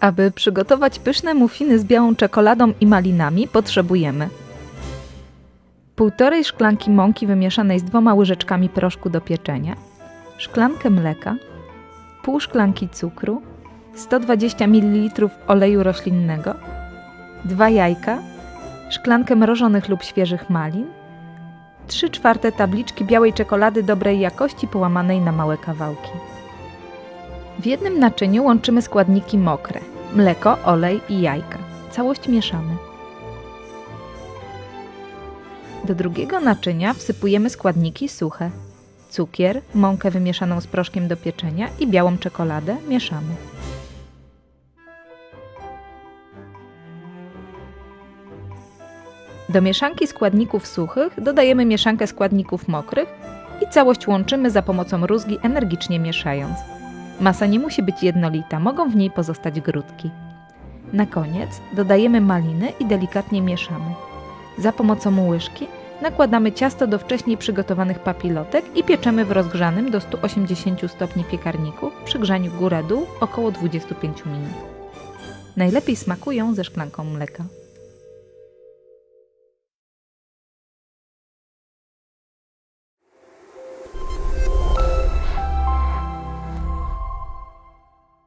Aby przygotować pyszne muffiny z białą czekoladą i malinami, potrzebujemy półtorej szklanki mąki wymieszanej z dwoma łyżeczkami proszku do pieczenia, szklankę mleka, pół szklanki cukru, 120 ml oleju roślinnego, dwa jajka, szklankę mrożonych lub świeżych malin, 3 czwarte tabliczki białej czekolady dobrej jakości połamanej na małe kawałki. W jednym naczyniu łączymy składniki mokre: mleko, olej i jajka. Całość mieszamy. Do drugiego naczynia wsypujemy składniki suche: cukier, mąkę wymieszaną z proszkiem do pieczenia i białą czekoladę mieszamy. Do mieszanki składników suchych dodajemy mieszankę składników mokrych i całość łączymy za pomocą rózgi energicznie mieszając. Masa nie musi być jednolita, mogą w niej pozostać grudki. Na koniec dodajemy maliny i delikatnie mieszamy. Za pomocą łyżki nakładamy ciasto do wcześniej przygotowanych papilotek i pieczemy w rozgrzanym do 180 stopni piekarniku przy grzaniu góra-dół około 25 minut. Najlepiej smakują ze szklanką mleka.